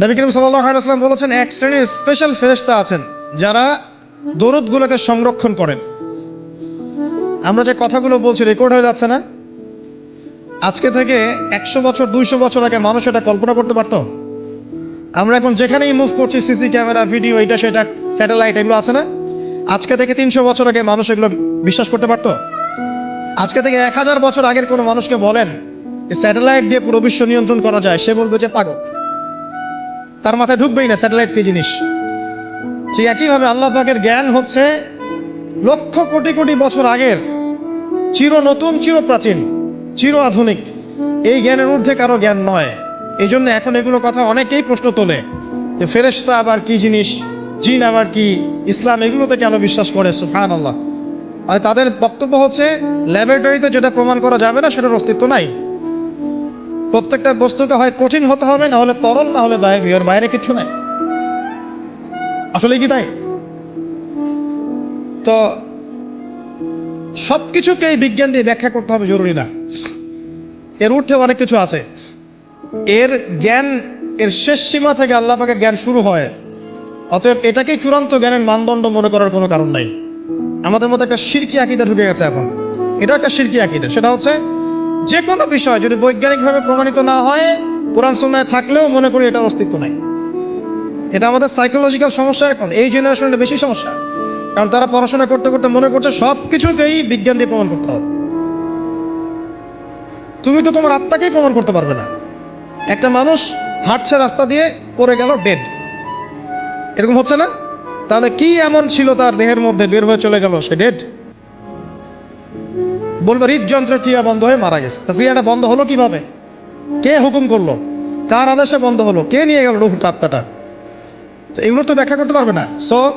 নবী করিম সাল্লাম বলেছেন, এক শ্রেণির স্পেশাল ফেরেস্তা আছেন যারা দরদগুলোকে সংরক্ষণ করেন। আমরা যে কথাগুলো বলছি রেকর্ড হয়ে যাচ্ছে না? আজকে থেকে একশো বছর, দুইশো বছর আগে মানুষ এটা কল্পনা করতে পারতো। আমরা এখন যেখানেই মুভ করছি সিসি ক্যামেরা ভিডিও এটা, সেটা স্যাটেলাইট এগুলো আছে না? আজকে থেকে তিনশো বছর আগে মানুষ এগুলো বিশ্বাস করতে পারতো। আজকে থেকে এক হাজার বছর আগের কোনো মানুষকে বলেন স্যাটেলাইট দিয়ে পুরো বিশ্ব নিয়ন্ত্রণ করা যায়, সে বলবে যে পাগল। তার মাথায় ঢুকবেই না স্যাটেলাইট কি জিনিস? ঠিক একইভাবে আল্লাহ পাকের জ্ঞান হচ্ছে লক্ষ কোটি কোটি বছর আগের চির নতুন, চির প্রাচীন, চির আধুনিক। এই জ্ঞানের ঊর্ধ্বে কারও জ্ঞান নয়। এই জন্য এখন এগুলো কথা অনেকেই প্রশ্ন তোলে যে ফেরেশতা আবার কি জিনিস? জিন আবার কি? ইসলাম এগুলোতে কেন বিশ্বাস করে? সুফান আল্লাহ আর তাদের বক্তব্য হচ্ছে, ল্যাবরেটরিতে যেটা প্রমাণ করা যাবে না, সেটার অস্তিত্ব নাই। প্রত্যেকটা বস্তুকে হয় কঠিন হতে হবে না হলে তরল না হলে এর বাইরে কিছু নাই। আসলে কি তাই? তো সব কিছুকে এই বিজ্ঞান দিয়ে ব্যাখ্যা করতে হবে, জরুরি না। এর ঊর্ধ্বে অনেক কিছু আছে। এর জ্ঞান, এর শেষ সীমা থেকে আল্লাহ পাকের জ্ঞান শুরু হয়। অতএব এটাকেই চূড়ান্ত জ্ঞানের মানদণ্ড মনে করার কোনো কারণ নাই। আমাদের মধ্যে একটা শিরকি আকিদা ঢুকে গেছে এখন। এটা একটা শিরকি আকিদা। সেটা হচ্ছে যে কোনো বিষয় যদি বৈজ্ঞানিকভাবে প্রমাণিত না হয়, কোরআন সুন্নায় থাকলেও মনে করি এটার অস্তিত্ব নাই। এটা আমাদের সাইকোলজিক্যাল সমস্যা এখন, এই জেনারেশনের বেশি সমস্যা। কারণ তারা পড়াশোনা করতে করতে মনে করছে সব কিছুকেই বিজ্ঞান দিয়ে প্রমাণ করতে হবে। তুমি তো তোমার আত্মাকেই প্রমাণ করতে পারবে না। একটা মানুষ হাঁটছে রাস্তা দিয়ে পড়ে গেল ডেড এরকম হচ্ছে না? তাহলে কি এমন ছিল তার দেহের মধ্যে বের হয়ে চলে গেল সে ডেড বলবে, হৃদযন্ত্রের ক্রিয়া বন্ধ হয়ে মারা গেছে। তো ক্রিয়াটা বন্ধ হলো কীভাবে? কে হুকুম করল? কার আদেশে বন্ধ হলো? কে নিয়ে গেল রুহুটা আত্মাটা তো এগুলো তো ব্যাখ্যা করতে পারবে না। সো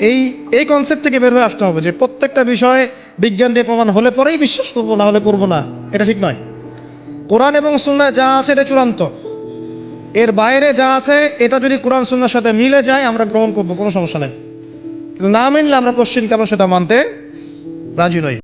এই এই কনসেপ্ট থেকে বের হয়ে আসতে হবে যে প্রত্যেকটা বিষয় বিজ্ঞান দিয়ে প্রমাণ হলে পরেই বিশ্বাস করব, না হলে করব না। এটা ঠিক নয়। কোরআন এবং সুন্নায় যা আছে এটা চূড়ান্ত। এর বাইরে যা আছে, এটা যদি কোরআন সুন্নার সাথে মিলে যায়, আমরা গ্রহণ করব, কোনো সমস্যা নেই। কিন্তু না মিললে আমরা পশ্চিম কালো সেটা মানতে রাজি নই।